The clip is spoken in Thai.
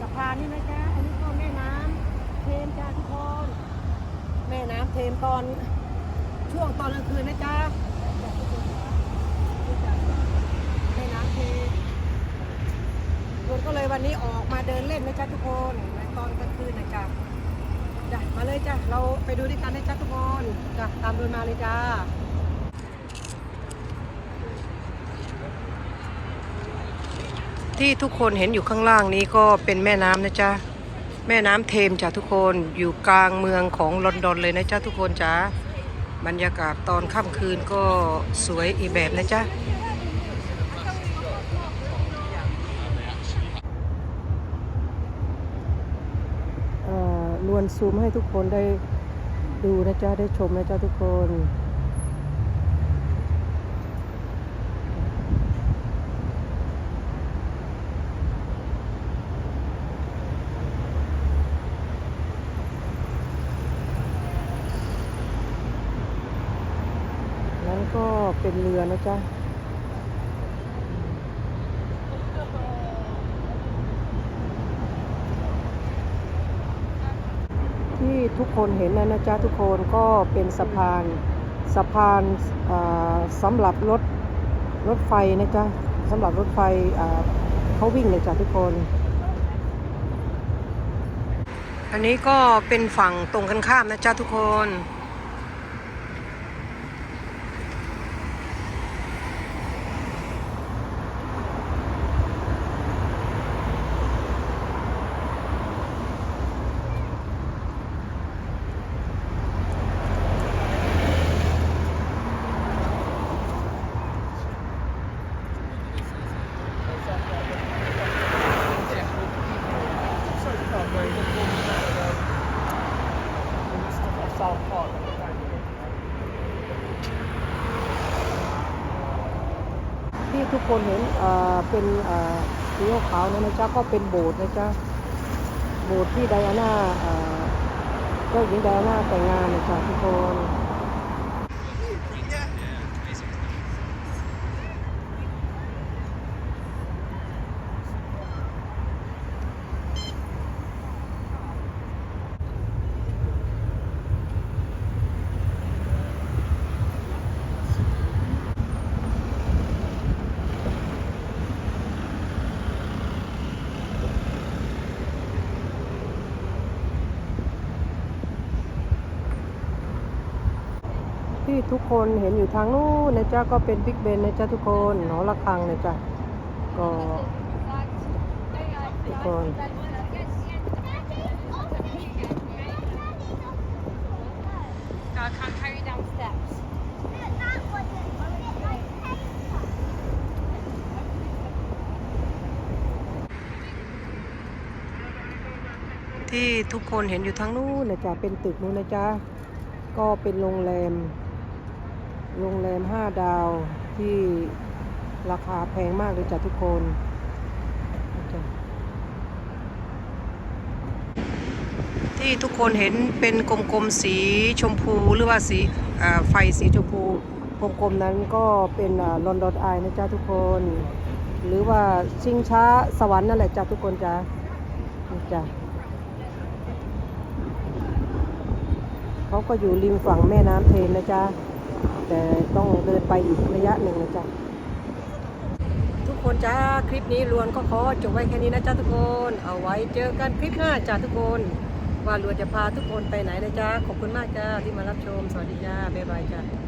สะพานนี่นะจ๊ะอันนี้ก็แม่น้ำเทมจ้าทุกคนแม่น้ำเทมตอนช่วงตอนกลางคืนนะจ๊ะแม่น้ำเทมคนก็เลยวันนี้ออกมาเดินเล่นนะจ๊ะทุกคนในตอนกลางคืนนะจ๊ะจ้ะมาเลยจ้ะเราไปดูด้วยกันนะจ๊ะทุกคนจ้ะตามดูมาเลยจ้า ที่ทุกคนเห็นอยู่ข้างล่างนี้ก็เป็นแม่น้ำนะจ๊ะ แม่น้ำเทมจ้ะทุกคนอยู่กลางเมืองของลอนดอนเลยนะจ๊ะทุกคนจ้ะบรรยากาศตอนค่ำคืนก็สวยอีแบบนะจ๊ะลวนซูมให้ทุกคนได้ดูนะจ๊ะได้ชมนะจ๊ะทุกคน นั้นก็เป็นเรือนะจ๊ะที่ทุกคนเห็นนะนะจ๊ะทุกคนก็เป็นสะพานสะพานอ่าสำหรับรถรถไฟนะจ๊ะสำหรับรถไฟอ่าเขาวิ่งเลยจ้ะทุกคน อันนี้ก็เป็นฝั่งตรงกันข้ามนะจ๊ะทุกคน ที่ทุกคนเห็นเป็นเอ่อสีขาวนั่นนะจ๊ะก็เป็นโบสถ์นะจ๊ะโบสถ์ที่ไดอาน่าเอ่อเจ้าหญิงไดอาน่าแต่งงานนะจ๊ะทุกคน ที่ทุกคนเห็นอยู่ทางนู้นนะจ๊ะก็เป็นบิ๊กเบนนะจ๊ะทุกคนหอระฆังนะจ๊ะก็ทุกคนที่ทุกคนเห็นอยู่ทางนู้นนะจ๊ะเป็นตึกนู้นนะจ๊ะก็เป็นโรงแรม โรงแรมห้าดาวที่ราคาแพงมากเลยจ้ะทุกคนที่ทุกคนเห็นเป็นกลมๆสีชมพูหรือว่าสีไฟสีชมพูกลมๆนั้นก็เป็นลอนดอนไอนะจ๊ะทุกคน หรือว่าชิงช้าสวรรค์นั่นแหละจ้ะทุกคนจ้ะจ้ะเขาก็อยู่ริมฝั่งแม่น้ำเทนนะจ๊ะ แต่ต้องเดินไปอีกระยะหนึ่งนะจ๊ะทุกคนจ้าคลิปนี้ลวนก็ขอจบไว้แค่นี้นะจ๊ะทุกคน เอาไว้เจอกันคลิปหน้าจ้าทุกคน ว่าลวนจะพาทุกคนไปไหนนะจ๊ะขอบคุณมากจ้าที่มารับชมสวัสดีจ้าบ๊ายบายจ้า